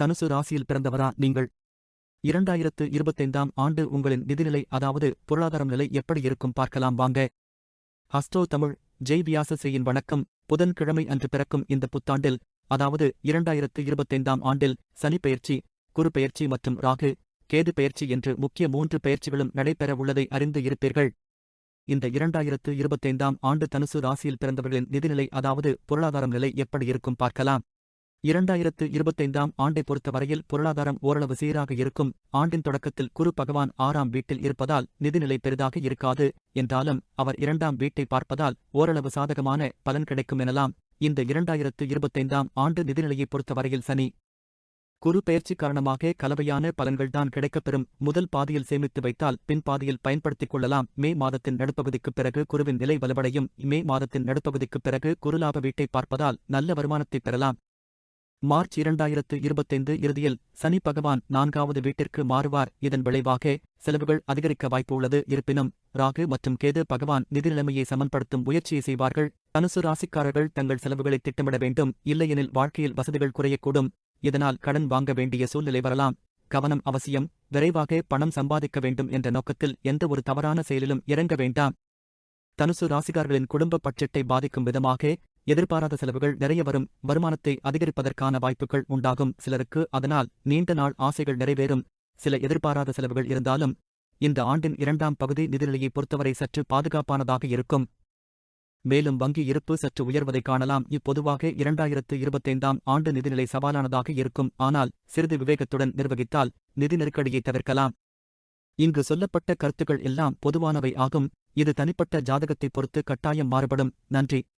தனுசு ராசியில் பிறந்தவரா நீங்கள்? இரண்டாயிரத்து இருபத்தைந்தாம் ஆண்டு உங்களின் நிதிநிலை அதாவது பொருளாதாரம் நிலை எப்படி இருக்கும் பார்க்கலாம் வாங்க. ஹஸ்டோ தமிழ் ஜெய் வியாசஸ்ரீயின் வணக்கம். புதன்கிழமை அன்று பிறக்கும் இந்த புத்தாண்டில் அதாவது இரண்டாயிரத்து இருபத்தைந்தாம் ஆண்டில் சனி பெயர்ச்சி குரு பெயர்ச்சி மற்றும் ராகு கேது பெயர்ச்சி என்று முக்கிய மூன்று பெயர்ச்சிகளும் நடைபெற உள்ளதை அறிந்து இருப்பீர்கள். இந்த இரண்டாயிரத்து இருபத்தைந்தாம் ஆண்டு தனுசு ராசியில் பிறந்தவர்களின் நிதிநிலை அதாவது பொருளாதாரம் நிலை எப்படி இருக்கும் பார்க்கலாம். இரண்டாயிரத்து இருபத்தைந்தாம் ஆண்டை பொறுத்தவரையில் பொருளாதாரம் ஓரளவு சீராக இருக்கும். ஆண்டின் தொடக்கத்தில் குரு பகவான் ஆறாம் வீட்டில் இருப்பதால் நிதிநிலை பெரிதாக இருக்காது. என்றாலும் அவர் இரண்டாம் வீட்டை பார்ப்பதால் ஓரளவு சாதகமான பலன் கிடைக்கும் எனலாம். இந்த இரண்டாயிரத்து இருபத்தைந்தாம் ஆண்டு நிதிநிலையை பொறுத்தவரையில் சனி குரு பெயர்ச்சி காரணமாக கலவையான பலன்கள்தான் கிடைக்கப்பெறும். முதல் பாதியில் சேமித்து வைத்தால் பின் பாதியில் பயன்படுத்திக் கொள்ளலாம். மே மாதத்தின் நடுப்பகுதிக்குப் பிறகு குருவின் நிலை வலுவடையும். மே மாதத்தின் நடுப்பகுதிக்குப் பிறகு குருலாப வீட்டை பார்ப்பதால் நல்ல வருமானத்தை பெறலாம். மார்ச் இரண்டாயிரத்து இருபத்தைந்து இறுதியில் சனி பகவான் நான்காவது வீட்டிற்கு மாறுவார். இதன் விளைவாக செலவுகள் அதிகரிக்க வாய்ப்பு உள்ளது இருப்பினும் ராகு மற்றும் கேது பகவான் நிதி நிலைமையை சமன்படுத்தும் முயற்சியை செய்வார்கள். தனுசு ராசிக்காரர்கள் தங்கள் செலவுகளை திட்டமிட வேண்டும். இல்லையெனில் வாழ்க்கையில் வசதிகள் குறையக்கூடும். இதனால் கடன் வாங்க வேண்டிய சூழ்நிலை வரலாம். கவனம் அவசியம். விரைவாக பணம் சம்பாதிக்க வேண்டும் என்ற நோக்கத்தில் எந்த ஒரு தவறான செயலிலும் இறங்க வேண்டாம். தனுசு ராசிகார்களின் குடும்ப பட்ஜெட்டை பாதிக்கும் விதமாக எதிர்பாராத செலவுகள் நிறைய வரும். வருமானத்தை அதிகரிப்பதற்கான வாய்ப்புகள் உண்டாகும் சிலருக்கு. அதனால் நீண்ட நாள் ஆசைகள் நிறைவேறும். சில எதிர்பாராத செலவுகள் இருந்தாலும் இந்த ஆண்டின் இரண்டாம் பகுதி நிதிநிலையை பொறுத்தவரை சற்று பாதுகாப்பானதாக இருக்கும். மேலும் வங்கி இருப்பு சற்று உயர்வதை காணலாம். இப்பொதுவாக இரண்டாயிரத்து இருபத்தைந்தாம் ஆண்டு நிதிநிலை சவாலானதாக இருக்கும். ஆனால் சிறிது விவேகத்துடன் நிர்வகித்தால் நிதி நெருக்கடியை தவிர்க்கலாம். இங்கு சொல்லப்பட்ட கருத்துக்கள் எல்லாம் பொதுவானவை ஆகும். இது தனிப்பட்ட ஜாதகத்தை பொறுத்து கட்டாயம் மாறுபடும். நன்றி.